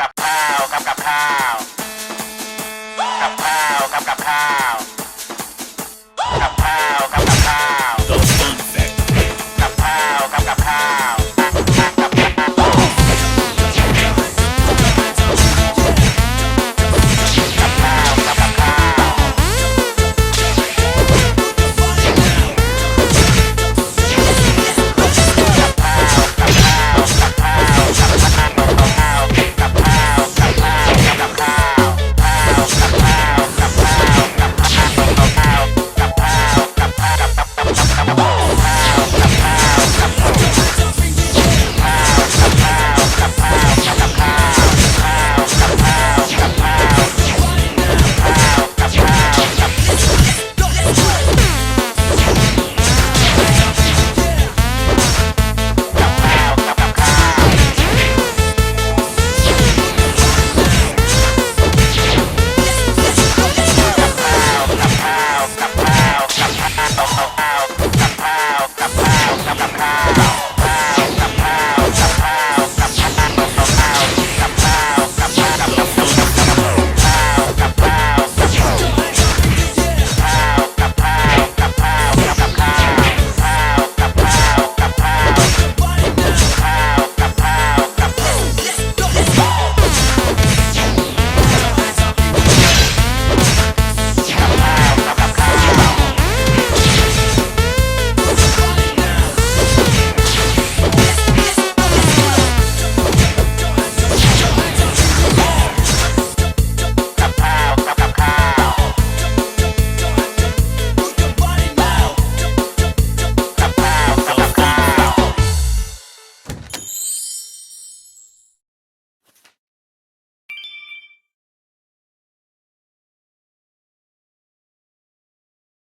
กับข้าวกับกับข้าว กับข้าวกับกับข้าว